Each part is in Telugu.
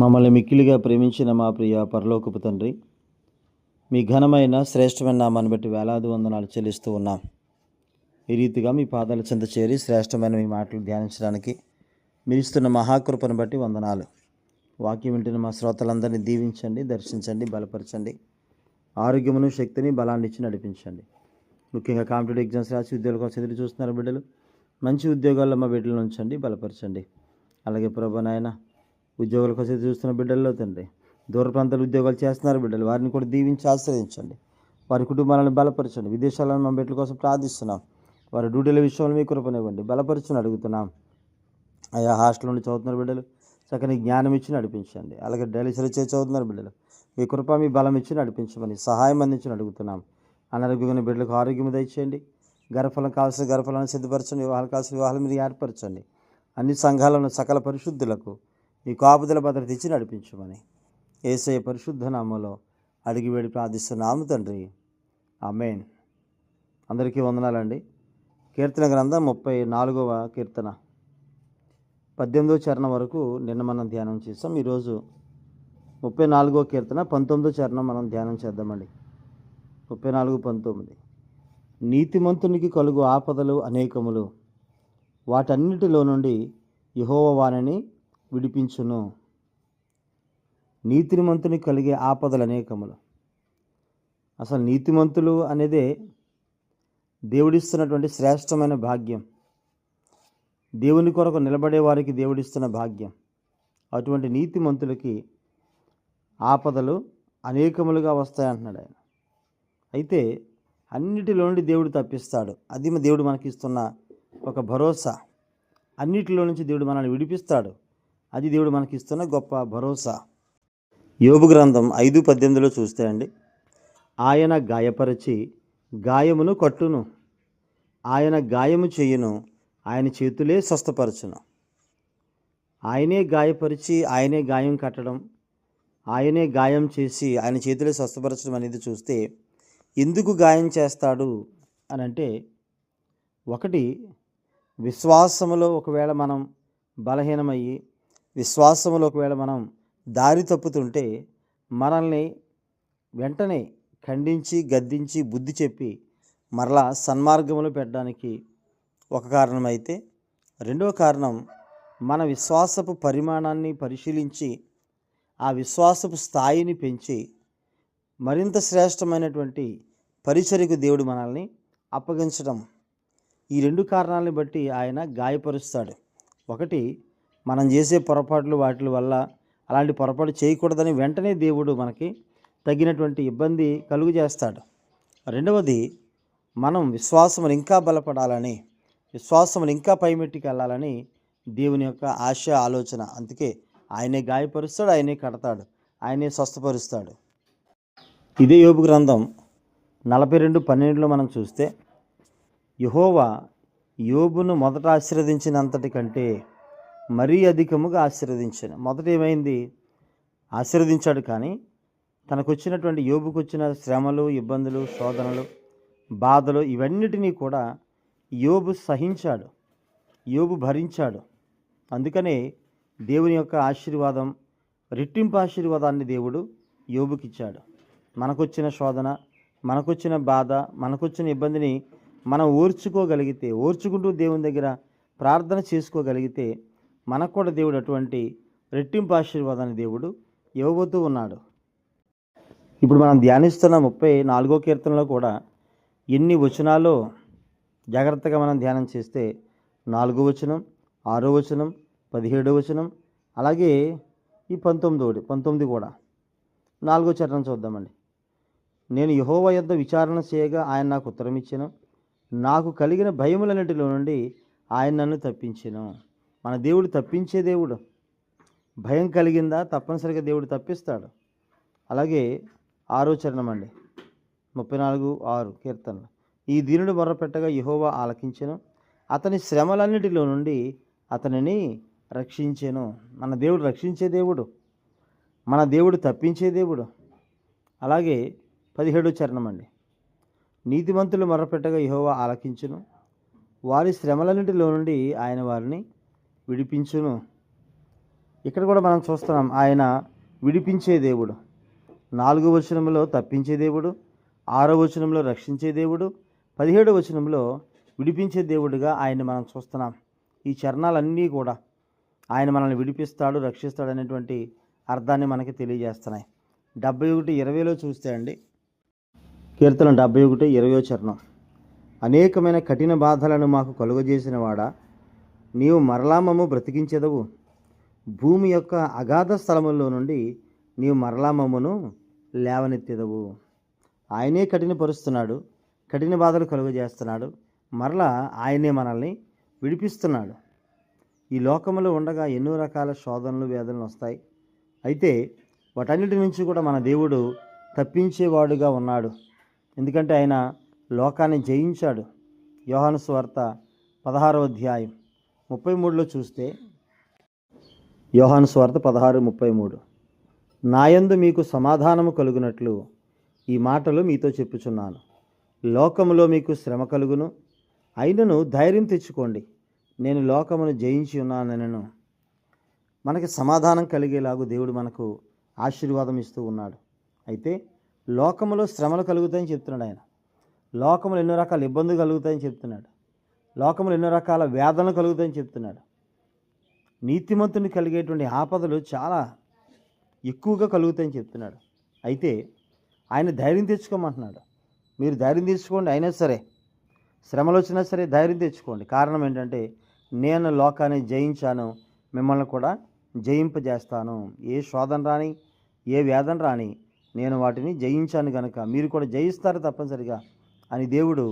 మమ్మల్ని మిక్కిలిగా ప్రేమించిన మా ప్రియ పరలోకపు తండ్రి మీ ఘనమైన శ్రేష్టమైన నామాన్ని బట్టి వేలాది వందనాలు చెల్లిస్తూ ఉన్నాం. ఈ రీతిగా మీ పాదాల చెంత చేరి శ్రేష్టమైన మీ మాటలు ధ్యానించడానికి మీరు ఇస్తున్న మహాకృపను బట్టి వందనాలు. వాక్యం వింటున్న మా శ్రోతలందరినీ దీవించండి దర్శించండి బలపరచండి. ఆరోగ్యమును శక్తిని బలాన్ని ఇచ్చి నడిపించండి. ముఖ్యంగా కాంపిటేటివ్ ఎగ్జామ్స్ రాసి ఉద్యోగాల కోసం ఎదురు చూస్తున్నారు బిడ్డలు. మంచి ఉద్యోగాల్లో మా బిడ్డలను ఉంచండి బలపరచండి. అలాగే ప్రభు నాయన ఉద్యోగాల కోసం చూస్తున్న బిడ్డల్లో తండ్రి. దూర ప్రాంతాల ఉద్యోగాలు చేస్తున్నారు బిడ్డలు. వారిని కూడా దీవించి ఆశ్రయించండి. వారి కుటుంబాలను బలపరచండి. విదేశాలను మా బిడ్డల కోసం ప్రార్థిస్తున్నాం. వారి డ్యూటీల విషయంలో మీ కృపనివ్వండి బలపరచుని అడుగుతున్నాం. అయా హాస్టల్ నుండి చదువుతున్నారు బిడ్డలు. చక్కని జ్ఞానం ఇచ్చి నడిపించండి. అలాగే డైలీసీలు చేసి చదువుతున్నారు బిడ్డలు. మీ కృప మీ బలం ఇచ్చి నడిపించమని సహాయం అందించి అడుగుతున్నాం. అనారోగ్యమైన బిడ్డలకు ఆరోగ్యం దయచేయండి. గర్భఫలం కావాల్సిన గర్భఫలాన్ని సిద్ధపరచండి. వివాహాలు కావాల్సిన వివాహాలు మీరు ఏర్పరచండి. అన్ని సంఘాలను సకల పరిశుద్ధులకు నీ కాపుదల భద్రత ఇచ్చి నడిపించమని ఏసయ పరిశుద్ధ నామంలో అడిగి వేడి ప్రార్థిస్తున్నాము తండ్రి. అమేన్ అందరికీ వందనాలండి. కీర్తన గ్రంథం ముప్పై నాలుగవ కీర్తన. పద్దెనిమిదో చరణం వరకు నిన్న మనం ధ్యానం చేస్తాం ఈరోజు ముప్పై నాలుగో కీర్తన పంతొమ్మిదో చరణం మనం ధ్యానం చేద్దామండి. ముప్పై నాలుగు పంతొమ్మిది. నీతిమంతునికి కలుగు ఆపదలు అనేకములు. వాటన్నిటిలో నుండి యహోవ వాణిని విడిపించును. నీతిమంతుని కలిగే ఆపదలు అనేకములు. అసలు నీతిమంతులు అనేదే దేవుడిస్తున్నటువంటి శ్రేష్టమైన భాగ్యం. దేవుని కొరకు నిలబడే వారికి దేవుడిస్తున్న భాగ్యం. అటువంటి నీతిమంతులకి ఆపదలు అనేకములుగా వస్తాయంటున్నాడు ఆయన. అయితే అన్నిటిలో నుండి దేవుడు తప్పిస్తాడు. అది దేవుడు మనకి ఇస్తున్న ఒక భరోసా. అన్నిటిలో నుంచి దేవుడు మనల్ని విడిపిస్తాడు. అది దేవుడు మనకి ఇస్తున్న గొప్ప భరోసా. యోబు గ్రంథం ఐదు పద్దెనిమిదిలో చూస్తే అండి ఆయన గాయపరిచి గాయమును కట్టును. ఆయన గాయము చేయును ఆయన చేతులే స్వస్థపరచును. ఆయనే గాయపరిచి ఆయనే గాయం కట్టడం ఆయనే గాయం చేసి ఆయన చేతులే స్వస్థపరచడం అనేది చూస్తే ఎందుకు గాయం చేస్తాడు అని అంటే ఒకటి విశ్వాసములో ఒకవేళ మనం బలహీనమయ్యి విశ్వాసములో ఒకవేళ మనం దారి తప్పుతుంటే మనల్ని వెంటనే ఖండించి గద్దించి బుద్ధి చెప్పి మరలా సన్మార్గంలో పెట్టడానికి ఒక కారణం అయితే రెండవ కారణం మన విశ్వాసపు పరిమాణాన్ని పరిశీలించి ఆ విశ్వాసపు స్థాయిని పెంచి మరింత శ్రేష్టమైనటువంటి పరిచర్యకు దేవుడు మనల్ని అప్పగించడం. ఈ రెండు కారణాలను బట్టి ఆయన గాయపరుస్తాడు. ఒకటి మనం చేసే పొరపాట్లు వాటి వల్ల అలాంటి పొరపాటు చేయకూడదని వెంటనే దేవుడు మనకి తగినటువంటి ఇబ్బంది కలుగు చేస్తాడు రెండవది మనం విశ్వాసమును ఇంకా బలపడాలని విశ్వాసమును ఇంకా పైమెట్టికి వెళ్ళాలని దేవుని యొక్క ఆశ ఆలోచన. అందుకే ఆయనే గాయపరుస్తాడు ఆయనే కడతాడు ఆయనే స్వస్థపరుస్తాడు. ఇదే యోగు గ్రంథం నలభై రెండు పన్నెండులో మనం చూస్తే యహోవా యోబును మొదట ఆశీర్వదించినంతటి కంటే మరీ అధికముగా ఆశీర్వదించాను. మొదట ఏమైంది? ఆశీర్వదించాడు కానీ తనకు వచ్చినటువంటి యోబుకు వచ్చిన శ్రమలు ఇబ్బందులు శోధనలు బాధలు ఇవన్నిటినీ కూడా యోబు సహించాడు. యోబు భరించాడు. అందుకనే దేవుని యొక్క ఆశీర్వాదం రెట్టింపు ఆశీర్వాదాన్ని దేవుడు యోబుకిచ్చాడు. మనకొచ్చిన శోధన మనకొచ్చిన బాధ మనకొచ్చిన ఇబ్బందిని మనం ఓర్చుకోగలిగితే ఓర్చుకుంటూ దేవుని దగ్గర ప్రార్థన చేసుకోగలిగితే మనకు కూడా దేవుడు అటువంటి రెట్టింపు ఆశీర్వాదాన్ని దేవుడు ఇవ్వబోతూ ఉన్నాడు. ఇప్పుడు మనం ధ్యానిస్తున్న ముప్పై నాలుగో కీర్తనలో కూడా ఎన్ని వచనాలు జాగ్రత్తగా మనం ధ్యానం చేస్తే నాలుగో వచనం ఆరో వచనం పదిహేడో వచనం అలాగే ఈ పంతొమ్మిదోటి పంతొమ్మిది కూడా. నాలుగో చరణం చూద్దామండి. నేను యహోవ యొద్ద విచారణ చేయగా ఆయన నాకు ఉత్తరం ఇచ్చాను నాకు కలిగిన భయములన్నిటిలో నుండి ఆయన నన్ను తప్పించాను. మన దేవుడు తప్పించే దేవుడు. భయం కలిగిందా? తప్పనిసరిగా దేవుడు తప్పిస్తాడు. అలాగే ఆరో చరణం అండి. ముప్పై నాలుగు ఆరు కీర్తనలు. ఈ దీనుడు మొర్రపెట్టగా యహోవా ఆలకించను. అతని శ్రమలన్నిటిలో నుండి అతనిని రక్షించాను. మన దేవుడు రక్షించే దేవుడు. మన దేవుడు తప్పించే దేవుడు. అలాగే పదిహేడు చరణం అండి. నీతిమంతులు మొర్రపెట్టగా యహోవా ఆలకించును. వారి శ్రమలన్నిటిలో నుండి ఆయన వారిని విడిపించును. ఇక్కడ కూడా మనం చూస్తున్నాం ఆయన విడిపించే దేవుడు. నాలుగో వచనంలో తప్పించే దేవుడు ఆరో వచనంలో రక్షించే దేవుడు పదిహేడో వచనంలో విడిపించే దేవుడిగా ఆయన మనం చూస్తున్నాం. ఈ చరణాలన్నీ కూడా ఆయన మనల్ని విడిపిస్తాడు రక్షిస్తాడు అనేటువంటి అర్థాన్ని మనకి తెలియజేస్తున్నాయి. డెబ్బై ఒకటి ఇరవైలో చూస్తే అండి కీర్తన డెబ్బై ఒకటి ఇరవయో చరణం. అనేకమైన కఠిన బాధలను మాకు కలుగజేసిన వాడా నీవు మరలా మమ్ము బ్రతికించెదవు. భూమి యొక్క అగాధ స్థలముల్లో నుండి నీవు మరలా మమ్మను లేవనెత్తెదవు. ఆయనే కఠినపరుస్తున్నాడు కఠిన బాధలు కలుగజేస్తున్నాడు మరలా ఆయనే మనల్ని విడిపిస్తున్నాడు. ఈ లోకంలో ఉండగా ఎన్నో రకాల శోధనలు వేదనలు వస్తాయి. అయితే వాటన్నిటి నుంచి కూడా మన దేవుడు తప్పించేవాడుగా ఉన్నాడు. ఎందుకంటే ఆయన లోకాన్ని జయించాడు. యోహాను స్వార్త పదహారో అధ్యాయం. ముప్పై మూడులో చూస్తే యోహాను స్వార్థ పదహారు ముప్పై మూడు. నాయందు మీకు సమాధానము కలుగునట్లు ఈ మాటలు మీతో చెప్పుచున్నాను. లోకములో మీకు శ్రమ కలుగును. అయినను ధైర్యం తెచ్చుకోండి. నేను లోకమును జయించి ఉన్నానను మనకి సమాధానం కలిగేలాగు దేవుడు మనకు ఆశీర్వాదం ఇస్తూ ఉన్నాడు. అయితే లోకములో శ్రమలు కలుగుతాయని చెప్తున్నాడు ఆయన. లోకములు ఎన్నో రకాల ఇబ్బందులు కలుగుతాయని చెప్తున్నాడు. లోకములు ఎన్నో రకాల వేదనలు కలుగుతాయని చెప్తున్నాడు. నీతిమంతుని కలిగేటువంటి ఆపదలు చాలా ఎక్కువగా కలుగుతాయని చెప్తున్నాడు. అయితే ఆయన ధైర్యం తెచ్చుకోమంటున్నాడు. మీరు ధైర్యం తెచ్చుకోండి అయినా సరే శ్రమలు వచ్చినా సరే ధైర్యం తెచ్చుకోండి. కారణం ఏంటంటే నేను లోకాన్ని జయించాను మిమ్మల్ని కూడా జయింపజేస్తాను. ఏ శోధన రాని ఏ వేదన రాని నేను వాటిని జయించాను కనుక మీరు కూడా జయిస్తారు తప్పనిసరిగా అని దేవుడు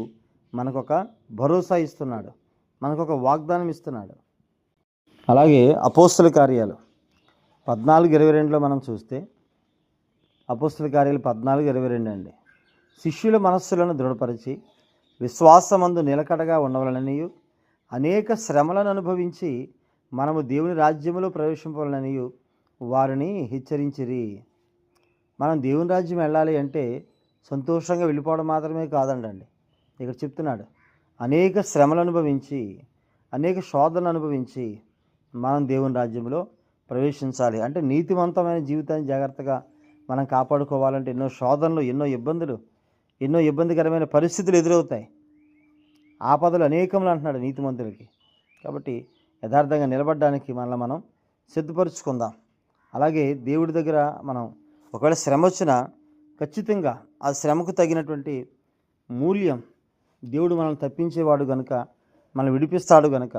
మనకొక భరోసా ఇస్తున్నాడు. మనకొక వాగ్దానం ఇస్తున్నాడు. అలాగే అపోస్తుల కార్యాలు. పద్నాలుగు ఇరవై రెండులో మనం చూస్తే అపోస్తుల కార్యాలు పద్నాలుగు ఇరవై రెండు అండి. శిష్యుల మనస్సులను దృఢపరిచి విశ్వాసమందు నిలకడగా ఉండవలననియు అనేక శ్రమలను అనుభవించి మనము దేవుని రాజ్యములో ప్రవేశింపవలననియు వారిని హెచ్చరించిరి. మనం దేవుని రాజ్యం వెళ్ళాలి అంటే సంతోషంగా వెళ్ళిపోవడం మాత్రమే కాదండి ఇక్కడ చెప్తున్నాడు. అనేక శ్రమలు అనుభవించి అనేక శోధనలు అనుభవించి మనం దేవుని రాజ్యంలో ప్రవేశించాలి. అంటే నీతివంతమైన జీవితాన్ని జాగ్రత్తగా మనం కాపాడుకోవాలంటే ఎన్నో శోధనలు ఎన్నో ఇబ్బందులు ఎన్నో ఇబ్బందికరమైన పరిస్థితులు ఎదురవుతాయి. ఆపదలు అనేకములు అంటున్నాడు నీతిమంతులకి. కాబట్టి యథార్థంగా నిలబడడానికి మనల్ని మనం సిద్ధపరుచుకుందాం. అలాగే దేవుడి దగ్గర మనం ఒకవేళ శ్రమ వచ్చినా ఖచ్చితంగా ఆ శ్రమకు తగినటువంటి మూల్యం దేవుడు మనల్ని తప్పించేవాడు కనుక మనం విడిపిస్తాడు కనుక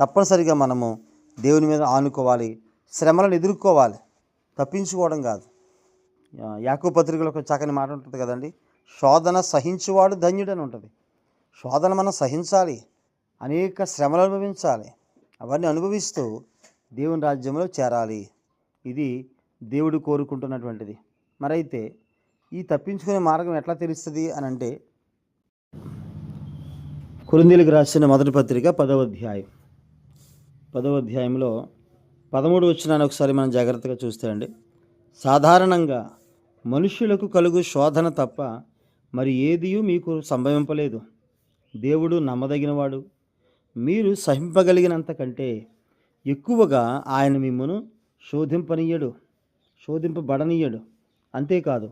తప్పనిసరిగా మనము దేవుని మీద ఆనుకోవాలి శ్రమలను ఎదుర్కోవాలి. తప్పించుకోవడం కాదు. యాకో పత్రికలో ఒక చక్కని మాట ఉంటుంది కదండి? శోధన సహించువాడు ధన్యుడని ఉంటుంది. శోధన మనం సహించాలి అనేక శ్రమలు అనుభవించాలి అవన్నీ అనుభవిస్తూ దేవుని రాజ్యంలో చేరాలి. ఇది దేవుడు కోరుకుంటున్నటువంటిది. మరైతే ఈ తప్పించుకునే మార్గం ఎట్లా తెలుస్తుంది అని అంటే కురిందీలకు రాసిన మొదటి పత్రిక పదవ అధ్యాయం. పదవ అధ్యాయంలో పదమూడు వచ్చినాన్ని ఒకసారి మనం జాగ్రత్తగా చూస్తే అండి. సాధారణంగా మనుష్యులకు కలుగు శోధన తప్ప మరి ఏదియూ మీకు సంభవింపలేదు. దేవుడు నమ్మదగినవాడు. మీరు సహింపగలిగినంత కంటే ఎక్కువగా ఆయన మిమ్మను శోధింపనీయడు శోధింపబడనీయడు. అంతేకాదు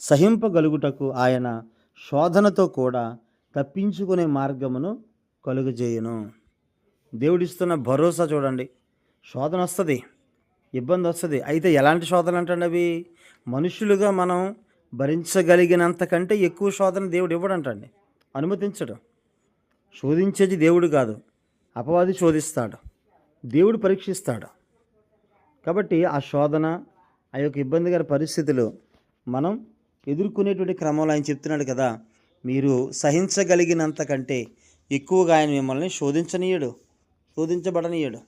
సహింపగలుగుటకు ఆయన శోధనతో కూడా తప్పించుకునే మార్గమును కలుగజేయును. దేవుడిస్తున్న భరోసా చూడండి. శోధన వస్తుంది. ఇబ్బంది వస్తుంది. అయితే ఎలాంటి శోధన అంటండి అవి? మనుషులుగా మనం భరించగలిగినంత కంటే ఎక్కువ శోధన దేవుడు ఇవ్వడంటండి. అనుమతించడు. శోధించేది దేవుడు కాదు. అపవాది శోధిస్తాడు. దేవుడు పరీక్షిస్తాడు. కాబట్టి ఆ శోధన ఆ యొక్క ఇబ్బందికర పరిస్థితులు మనం ఎదుర్కొనేటువంటి క్రమంలో ఆయన చెప్తున్నాడు కదా. మీరు సహించగలిగినంత కంటే ఎక్కువగా ఆయన మిమ్మల్ని శోధించనీయడు శోధించబడనీయడు.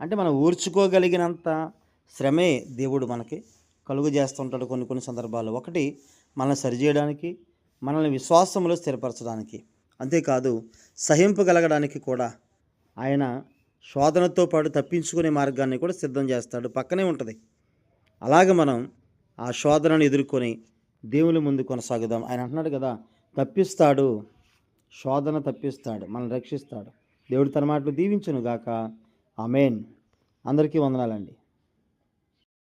అంటే మనం ఊర్చుకోగలిగినంత శ్రమే దేవుడు మనకి కలుగు చేస్తుంటాడు కొన్ని కొన్ని సందర్భాల్లో. ఒకటి మనల్ని సరిచేయడానికి మనల్ని విశ్వాసంలో స్థిరపరచడానికి. అంతేకాదు సహింపగలగడానికి కూడా ఆయన శోధనతో పాటు తప్పించుకునే మార్గాన్ని కూడా సిద్ధం చేస్తాడు పక్కనే ఉంటుంది. అలాగే మనం ఆ శోధనను ఎదుర్కొని దేవుని ముందు కొనసాగుదాం. ఆయన అంటున్నాడు కదా తప్పిస్తాడు. శోధన తప్పిస్తాడు. మనల్ని రక్షిస్తాడు. దేవుడు తన మాటలు దీవించును గాక ఆమెన్. అందరికీ వందనాలండి.